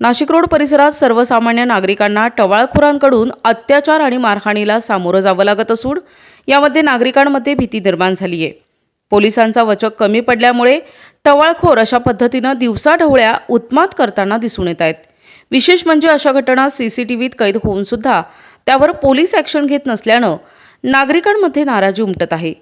Nashik road परिसरात सर्वसामान्य नागरिकांना टवाळखोरांकडून अत्याचार आणि मारहाणीला सामोरं जावं लागत असून यामध्ये नागरिकांमध्ये भीती निर्माण झाली आहे. पोलिसांचा वचक कमी पडल्यामुळे टवाळखोर अशा पद्धतीनं दिवसाढवळ्या उत्मात करताना दिसून येत आहेत. विशेष म्हणजे अशा घटना सी सी टी व्हीत कैद होऊनसुद्धा त्यावर पोलीस ॲक्शन घेत नसल्यानं नागरिकांमध्ये नाराजी उमटत आहे.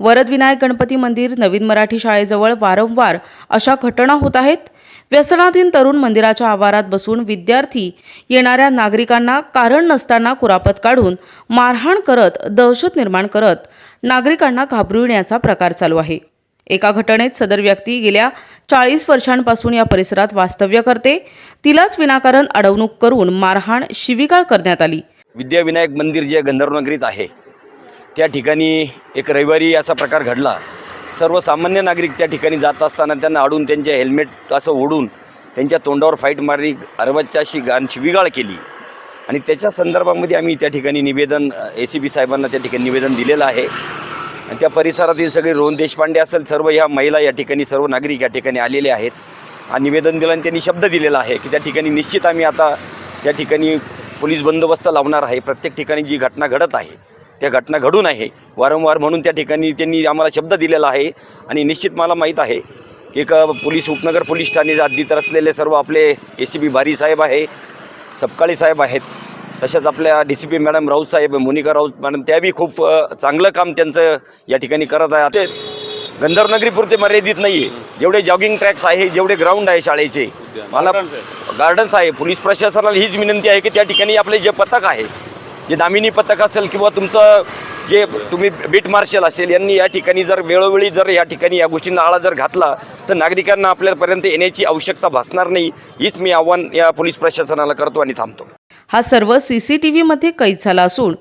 वरदविनायक गणपती मंदिर नवीन मराठी शाळेजवळ वारंवार अशा घटना होत आहेत. व्यसनाधीन तरुण मंदिराच्या आवारात बसून विद्यार्थी येणाऱ्या नागरिकांना कारण नसताना कुरापत काढून मारहाण करत दहशत निर्माण करत नागरिकांना घाबरविण्याचा प्रकार चालू आहे. एका घटनेत सदर व्यक्ती गेल्या चाळीस वर्षांपासून या परिसरात वास्तव्य करते. तिलाच विनाकारण अडवणूक करून मारहाण शिविकाळ करण्यात आली. विद्याविनायक मंदिर जे गंधर्वनगरीत आहे त्या ठिकाणी एक रविवारी असा प्रकार घडला. सर्वसामान्य नागरिक त्या ठिकाणी जात असताना त्यांना अडून त्यांचे हेल्मेट असं ओढून त्यांच्या तोंडावर फाईट मारली अरवतच्या अशी गाण शिविगाळ केली. आणि त्याच्या संदर्भामध्ये आम्ही त्या ठिकाणी निवेदन ए सी बी साहेबांना त्या ठिकाणी निवेदन दिलेलं आहे. आणि त्या परिसरातील सगळे रोहन देशपांडे असेल सर्व ह्या महिला या ठिकाणी सर्व नागरिक या ठिकाणी आलेले आहेत. आणि निवेदन दिलं आणि त्यांनी शब्द दिलेला आहे की त्या ठिकाणी निश्चित आम्ही आता त्या ठिकाणी पोलीस बंदोबस्त लावणार आहे. प्रत्येक ठिकाणी जी घटना घडत आहे त्या घटना घडून आहे. वारंवार म्हणून त्या ठिकाणी त्यांनी आम्हाला शब्द दिलेला आहे आणि निश्चित मला माहीत आहे की एक पोलीस उपनगर पोलीस ठाणे हद्दीत असलेले सर्व आपले ए सी बी बारी साहेब आहे सपकाळी साहेब आहेत तसेच आपल्या D C P madam Raut साहेब मोनिका राऊत मॅडम त्या बी खूप चांगलं काम त्यांचं या ठिकाणी करत आहे ते गंधर्वनगरीपुरते मर्यादित नाही आहे जेवढे जॉगिंग ट्रॅक्स आहे जेवढे ग्राउंड आहे शाळेचे. मला गार्डन्स आहे पोलीस प्रशासनाला हीच विनंती आहे की त्या ठिकाणी आपले जे पथक आहे जे दामिनी पथक असेल किंवा तुमचं जे तुम्ही बीट मार्शल असेल यांनी या ठिकाणी जर वेळोवेळी जर या ठिकाणी या गोष्टींना आळा जर घातला तर नागरिकांना आपल्यापर्यंत येण्याची आवश्यकता भासणार नाही हीच मी आव्हान या पोलीस प्रशासनाला करतो आणि थांबतो. हा सर्व सी सी टी व्हीमध्ये कैद झाला असून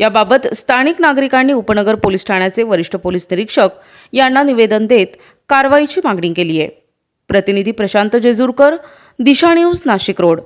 याबाबत स्थानिक नागरिकांनी उपनगर पोलीस ठाण्याचे वरिष्ठ पोलीस निरीक्षक यांना निवेदन देत कारवाईची मागणी केली आहे. प्रतिनिधी प्रशांत जेजूरकर दिशा न्यूज नाशिक रोड.